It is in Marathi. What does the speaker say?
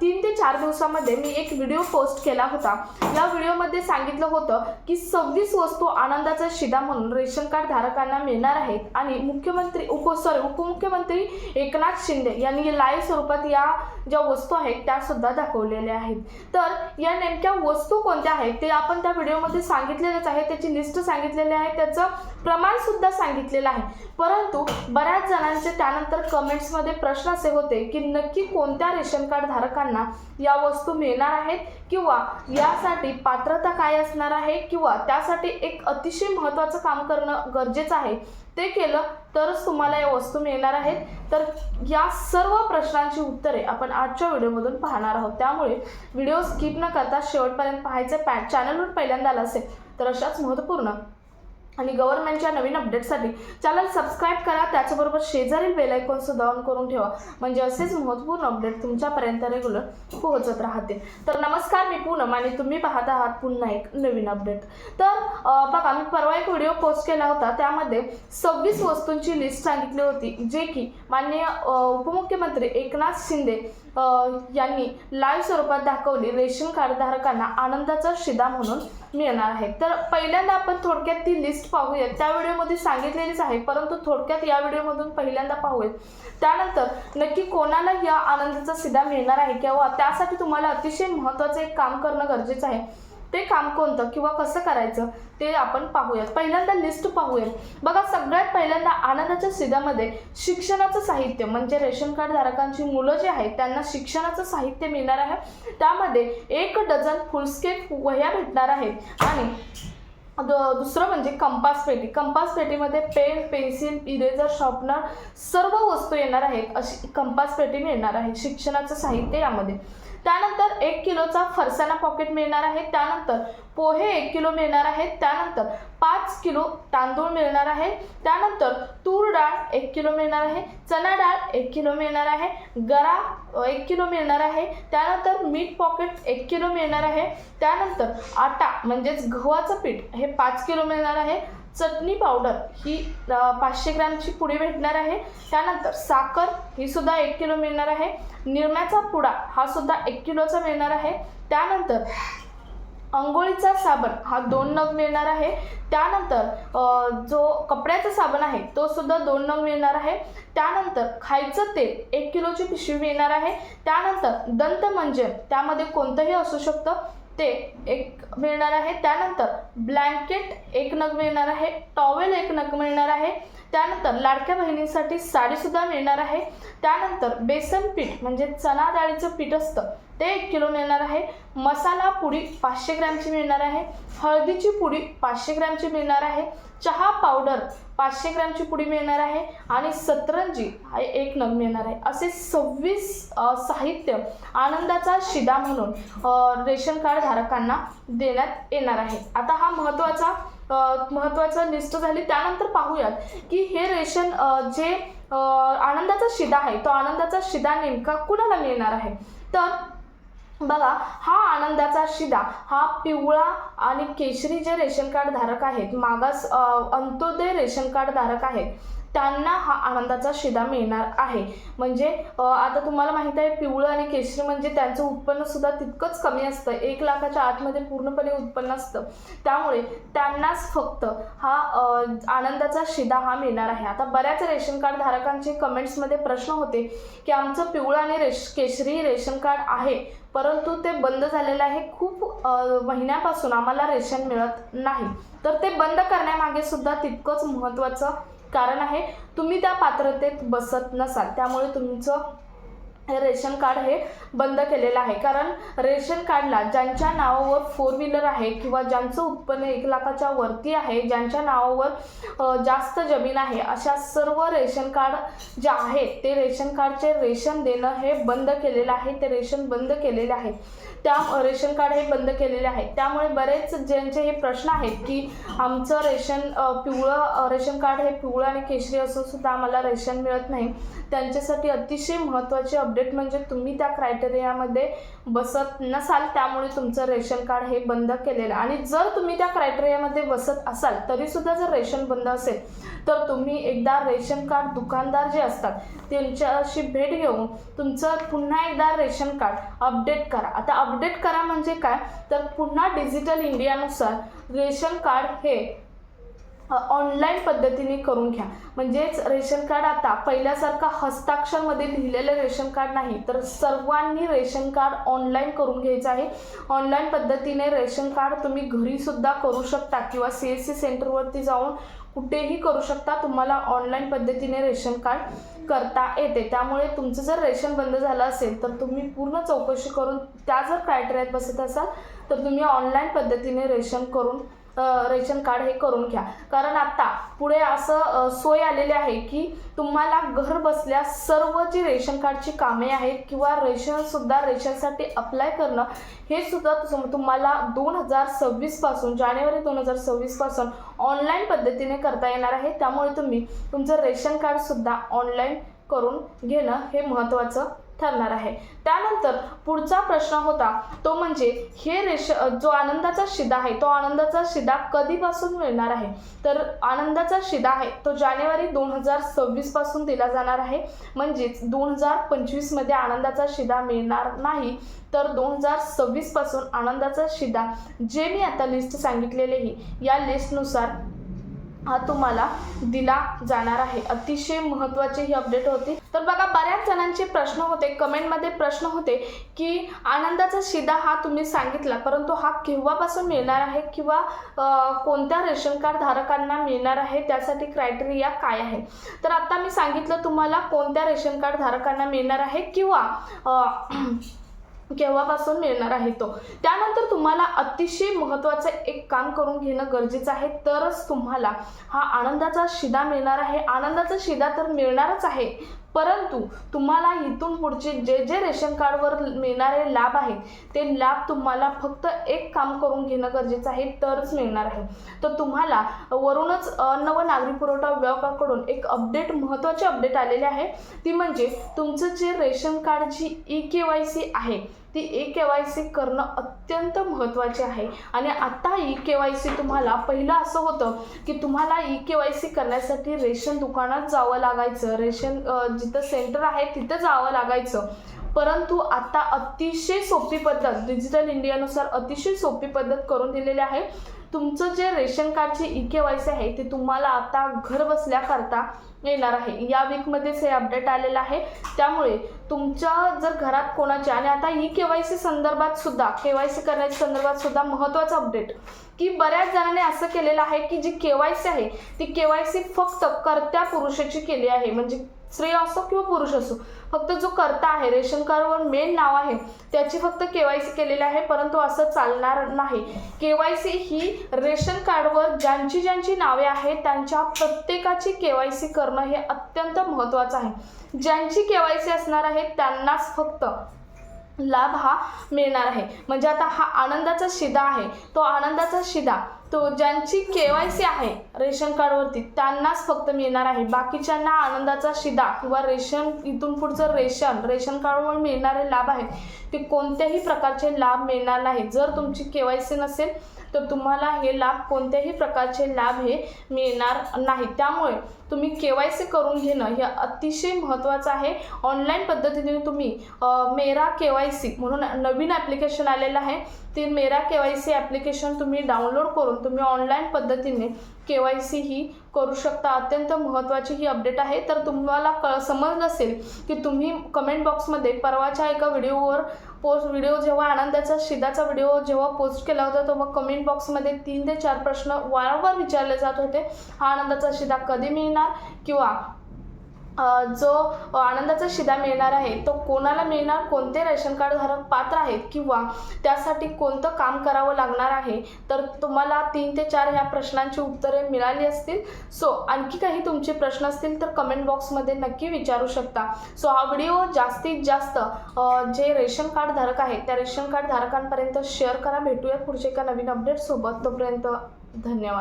तीन ते चार दिवसामध्ये मी एक व्हिडिओ पोस्ट केला होता. या व्हिडिओमध्ये सांगितलं होतं की सव्वीस वस्तू आनंदाचा शिदा म्हणून रेशन कार्ड धारकांना मिळणार आहेत. आणि मुख्यमंत्री उप सॉरी उपमुख्यमंत्री एकनाथ शिंदे यांनी लाईव्ह स्वरूपात या ज्या वस्तू आहेत त्या सुद्धा दाखवलेल्या आहेत. तर या नेमक्या वस्तू कोणत्या आहेत ते आपण त्या व्हिडिओमध्ये सांगितलेलंच आहे. त्याची लिस्ट सांगितलेली आहे. त्याचं प्रमाण सुद्धा सांगितलेलं आहे. परंतु बऱ्याच जणांचे त्यानंतर कमेंट्समध्ये प्रश्न असे होते की नक्की कोणत्या रेशन कार्ड धारकांना या वस्तू मिळणार आहेत किंवा यासाठी पात्रता काय असणार आहे किंवा त्यासाठी एक अतिशय महत्त्वाचं काम करणं गरजेचं आहे ते केलं तरच तुम्हाला या वस्तू मिळणार आहेत. तर या सर्व प्रश्नांची उत्तरे आपण आजच्या व्हिडिओमधून पाहणार आहोत. त्यामुळे व्हिडिओ स्किप न करता शेवटपर्यंत पाहायचे पॅ चॅनलवर पहिल्यांदा आला असेल तर अशाच महत्त्वपूर्ण आणि गव्हर्नमेंटच्या नवीन अपडेटसाठी चॅनल सबस्क्राईब करा. त्याचबरोबर शेजारील बेल सुद्धा ऑन करून ठेवा. म्हणजे असेच महत्त्वपूर्ण अपडेट तुमच्यापर्यंत रेग्युलर पोहोचत राहते तर नमस्कार मी पूनम आणि तुम्ही पाहत आहात पुन्हा एक नवीन अपडेट तर बघा मी परवा एक व्हिडिओ पोस्ट केला होता. त्यामध्ये सव्वीस वस्तूंची लिस्ट सांगितली होती. जे की माननीय उपमुख्यमंत्री एकनाथ शिंदे यांनी लाईव्ह स्वरूपात दाखवली रेशन कार्ड धारकांना आनंदाचा शिदा म्हणून मिळणार आहे. तर पहिल्यांदा आपण थोडक्यात ती लिस्ट पाहूयात. त्या व्हिडिओमध्ये सांगितलेलीच आहे परंतु थोडक्यात या व्हिडिओमधून पहिल्यांदा पाहूयात. त्यानंतर नक्की कोणाला या आनंदाचा शिदा मिळणार आहे किंवा त्यासाठी तुम्हाला अतिशय महत्त्वाचं एक काम करणं गरजेचं आहे. ते काम कोणतं किंवा कसं करायचं ते आपण पाहूयात. पहिल्यांदा लिस्ट पाहूयात. बघा सगळ्यात पहिल्यांदा आनंदाच्या सिद्धामध्ये शिक्षणाचं साहित्य म्हणजे रेशन कार्ड धारकांची मुलं जे आहेत त्यांना शिक्षणाचं साहित्य मिळणार आहे. त्यामध्ये एक डझन फुलस्केप वह्या भेटणार आहेत. आणि द- दुसरं म्हणजे कंपास पेटी. कंपास पेटीमध्ये पेन पेन्सिल इरेजर शॉर्पनर सर्व वस्तू येणार आहेत. अशी कंपास पेटी मिळणार आहे शिक्षणाचं साहित्य यामध्ये. त्यानंतर एक किलोचा फरसाना पॉकेट मिळणार आहे. त्यानंतर पोहे एक किलो मिळणार आहेत. त्यानंतर पाच किलो तांदूळ मिळणार आहे. त्यानंतर तूर डाळ एक किलो मिळणार आहे. चना डाळ एक किलो मिळणार आहे. गरा एक किलो मिळणार आहे. त्यानंतर मीठ पॉकेट एक किलो मिळणार आहे. त्यानंतर आटा म्हणजेच गव्हाचं पीठ हे पाच किलो मिळणार आहे. चटणी पावडर ही पाचशे ग्रॅमची पुडी भेटणार आहे. त्यानंतर साखर ही सुद्धा एक किलो मिळणार आहे. निरम्याचा पुडा हा सुद्धा एक किलोचा मिळणार आहे. त्यानंतर अंघोळीचा साबण हा दोन नग मिळणार आहे. त्यानंतर जो कपड्याचा साबण आहे तो सुद्धा दोन नग मिळणार आहे. त्यानंतर खायचं तेल एक किलोची पिशवी मिळणार आहे. त्यानंतर दंतमंजन त्यामध्ये कोणतंही असू शकतं ते एक मिळणार आहे. त्यानंतर ब्लँकेट एक नग मिळणार आहे. टॉवेल एक नग मिळणार आहे. त्यानंतर लाडक्या बहिणींसाठी साडीसुद्धा मिळणार आहे. त्यानंतर बेसन पीठ म्हणजे चणा डाळीचं पीठ असतं ते एक किलो मिळणार आहे. मसाला पुडी पाचशे ग्रॅमची मिळणार आहे. हळदीची पुडी पाचशे ग्रॅमची मिळणार आहे. चहा पावडर पाचशे ग्रॅमची पुडी मिळणार आहे. आणि सतरंजी एक नग मिळणार आहे. असे सव्वीस साहित्य आनंदाचा शिदा म्हणून रेशन कार्ड धारकांना देण्यात येणार आहे. आता हा महत्त्वाचा महत्त्वाचं लिस्ट झाली. त्यानंतर पाहूयात की हे रेशन जे आनंदाचा शिदा आहे तो आनंदाचा शिदा नेमका कुणाला मिळणार आहे? तर बघा हा आनंदाचा शिदा हा पिवळा आणि केशरी जे रेशन कार्ड धारक आहेत मागास अंत्योदय रेशन कार्ड धारक आहेत त्यांना हा आनंदाचा शिदा मिळणार आहे. म्हणजे आता तुम्हाला माहीत आहे पिवळं आणि केशरी म्हणजे त्यांचं उत्पन्नसुद्धा तितकंच कमी असतं. एक लाखाच्या आतमध्ये पूर्णपणे उत्पन्न असतं. त्यामुळे त्यांनाच फक्त हा आनंदाचा शिदा हा मिळणार आहे. आता बऱ्याच रेशन कार्ड धारकांचे कमेंट्समध्ये प्रश्न होते की आमचं पिवळं आणि रेश केशरी रेशन कार्ड आहे परंतु ते बंद झालेलं आहे खूप महिन्यापासून आम्हाला रेशन मिळत नाही. तर ते बंद करण्यामागे सुद्धा तितकंच महत्त्वाचं कारण आहे तुम्ही त्या पात्रतेत बसत नसाल. त्यामुळे तुमचं रेशन कार्ड हे बंद केलेलं आहे. कारण रेशन कार्डला ज्यांच्या नावावर फोर व्हीलर आहे किंवा ज्यांचं उत्पन्न एक लाखाच्या वरती आहे ज्यांच्या नावावर जास्त जमीन आहे अशा सर्व रेशन कार्ड जे आहेत ते रेशन कार्डचे रेशन देणं हे बंद केलेलं आहे. ते रेशन बंद केलेले आहे. त्या रेशन कार्ड हे बंद केलेले आहे. त्यामुळे बरेच ज्यांचे हे प्रश्न आहेत की आमचं रेशन पिवळं रेशन कार्ड हे पिवळं आणि केशरी असून सुद्धा आम्हाला रेशन मिळत नाही. त्यांच्यासाठी अतिशय महत्त्वाची अपडेट अपडेट म्हणजे तुम्ही त्या क्रायटेरियामध्ये बसत नसाल त्यामुळे तुमचं रेशन कार्ड हे बंद केलेलं आहे. आणि जर तुम्ही त्या क्रायटेरियामध्ये बसत असाल तरीसुद्धा जर रेशन बंद असेल तर तुम्ही एकदा रेशन कार्ड दुकानदार जे असतात त्यांच्याशी भेट घेऊन तुमचं पुन्हा एकदा रेशन कार्ड अपडेट करा आता अपडेट करा म्हणजे काय तर पुन्हा डिजिटल इंडियानुसार रेशन कार्ड हे ऑनलाईन पद्धतीने करून घ्या. म्हणजेच रेशन कार्ड आता पहिल्यासारखा हस्ताक्षरमध्ये लिहिलेलं रेशन कार्ड नाही तर सर्वांनी रेशन कार्ड ऑनलाईन करून घ्यायचं आहे. ऑनलाईन पद्धतीने रेशन कार्ड तुम्ही घरीसुद्धा करू शकता किंवा सी एस सी सेंटरवरती जाऊन कुठेही करू शकता तुम्हाला ऑनलाईन पद्धतीने रेशन कार्ड करता येते. त्यामुळे तुमचं जर रेशन बंद झालं असेल तर तुम्ही पूर्ण चौकशी करून त्या जर क्रायटेरियात बसत असाल तर तुम्ही ऑनलाईन पद्धतीने रेशन करून रेशन कार्ड हे करून घ्या. कारण आता पुढे असं सोय आलेली आहे की तुम्हाला घर बसल्या सर्व जी रेशन कार्डची कामे आहेत किंवा रेशनसुद्धा रेशनसाठी अप्लाय करणं हे सुद्धा तुम्हाला दोन हजार सव्वीसपासून जानेवारी दोन हजार सव्वीसपासून ऑनलाईन पद्धतीने करता येणार आहे. त्यामुळे तुम्ही तुमचं रेशन कार्डसुद्धा ऑनलाईन करून घेणं हे महत्त्वाचं ठरणार आहे. त्यानंतर पुढचा प्रश्न होता तो म्हणजे हे रेश जो आनंदाचा शिदा आहे तो आनंदाचा शिदा कधीपासून मिळणार आहे? तर आनंदाचा शिदा आहे तो जानेवारी दोन हजार सव्वीसपासून दिला जाणार आहे. म्हणजेच दोन हजार पंचवीसमध्ये आनंदाचा शिदा मिळणार नाही तर दोन हजार सव्वीसपासून आनंदाचा शिदा जे मी आता लिस्ट सांगितलेली या लिस्टनुसार हा तुम्हाला दिला जाणार आहे. अतिशय महत्त्वाची ही अपडेट होती. तर बघा बऱ्याच जणांचे प्रश्न होते कमेंटमध्ये प्रश्न होते की आनंदाचा शिदा हा तुम्ही सांगितला परंतु हा केव्हापासून मिळणार आहे किंवा कोणत्या रेशन कार्ड धारकांना मिळणार आहे त्यासाठी क्रायटेरिया काय आहे? तर आता मी सांगितलं तुम्हाला कोणत्या रेशन कार्ड धारकांना मिळणार आहे किंवा केव्हापासून मिळणार आहे तो? त्यानंतर तुम्हाला अतिशय महत्त्वाचं एक काम करून घेणं गरजेचं आहे. तरच तुम्हाला हा आनंदाचा शिदा मिळणार आहे. आनंदाचा शिदा तर मिळणारच आहे. परंतु तुम्हाला इथून पुढचे जे जे रेशन कार्डवर मिळणारे लाभ आहेत ते लाभ तुम्हाला फक्त एक काम करून घेणं गरजेचं आहे. तरच मिळणार आहे. तर तुम्हाला वरूनच अन्न व नागरी पुरवठा विभागाकडून एक अपडेट महत्त्वाची अपडेट आलेली आहे. ती म्हणजे तुमचं जे रेशन कार्डची ई के वाय सी आहे ती ई के वाय सी करणं अत्यंत महत्त्वाचे आहे. आणि आता ई के वाय सी तुम्हाला पहिलं असं होतं की तुम्हाला ई के वाय सी करण्यासाठी रेशन दुकानात जावं लागायचं. रेशन जिथं सेंटर आहे तिथं जावं लागायचं. परंतु आता अतिशय सोपी पद्धत डिजिटल इंडियानुसार अतिशय सोपी पद्धत करून दिलेली आहे. तुमचं जे रेशन कार्डची ई के वाय सी आहे ते तुम्हाला आता घर बसल्या करता येणार आहे. या वीकमध्येच हे अपडेट आलेलं आहे. त्यामुळे तुमच्या जर घरात कोणाच्या आणि आता ई के वाय सी संदर्भात सुद्धा के वाय सी करण्याच्या संदर्भात सुद्धा महत्त्वाचं अपडेट की बऱ्याच जणांनी असं केलेलं आहे की जी के वाय सी आहे ती के वाय सी फक्त कर्त्या पुरुषाची केली आहे. म्हणजे स्त्री असो किंवा पुरुष असो फक्त जो करता आहे रेशन कार्डवर मेन नाव आहे त्याची फक्त के वाय सी केलेली आहे परंतु असं चालणार नाही. के वाय सी ही रेशन कार्डवर ज्यांची ज्यांची नावे आहेत त्यांच्या प्रत्येकाची के वाय सी करणं हे अत्यंत महत्त्वाचं आहे. ज्यांची के वाय सी असणार आहे त्यांनाच फक्त लाभ हा मिळणार आहे. म्हणजे आता हा आनंदाचा शिदा आहे. तो आनंदाचा शिदा तो ज्यांची के वाय सी आहे रेशन कार्डवरती त्यांनाच फक्त मिळणार आहे. बाकीच्यांना आनंदाचा शिदा किंवा रेशन इथून पुढचं रेशन रेशन कार्डवर मिळणारे लाभ आहेत. ते कोणत्याही प्रकारचे लाभ मिळणार नाही जर तुमची के वाय सी नसेल तर तुम्हाला हे लाभ कोणत्याही प्रकारचे लाभ हे मिळणार नाही. त्यामुळे तुम्ही के वाय सी करून घेणं हे अतिशय महत्त्वाचं आहे. ऑनलाईन पद्धतीने तुम्ही मेरा के वाय सी म्हणून नवीन ॲप्लिकेशन आलेलं आहे. ते Mera K Y C application तुम्ही डाउनलोड करून तुम्ही ऑनलाईन पद्धतीने के वाय सी ही करू शकता. अत्यंत महत्त्वाची ही अपडेट आहे. तर तुम्हाला क समजलं असेल की तुम्ही कमेंट बॉक्समध्ये परवाच्या एका व्हिडिओवर पोस्ट व्हिडिओ जेव्हा आनंदाचा शिदाचा व्हिडिओ जेव्हा पोस्ट केला होता तेव्हा कमेंट बॉक्समध्ये तीन ते चार प्रश्न वारंवार विचारले जात होते. हा आनंदाचा शिदा कधी मिळणार? किंवा जो आनंदाचा शिदा मिळणार आहे तो कोणाला मिळणार? कोणते रेशन कार्ड धारक पात्र आहेत? किंवा त्यासाठी कोणतं काम करावं लागणार आहे? तर तुम्हाला तीन ते चार ह्या प्रश्नांची उत्तरे मिळाली असतील. सो आणखी काही तुमचे प्रश्न असतील तर कमेंट बॉक्समध्ये नक्की विचारू शकता. सो हा व्हिडिओ जास्तीत जास्त जे रेशन कार्ड धारक आहेत त्या रेशन कार्ड धारकांपर्यंत शेअर करा. भेटूयात पुढच्या एका नवीन अपडेटसोबत तोपर्यंत धन्यवाद.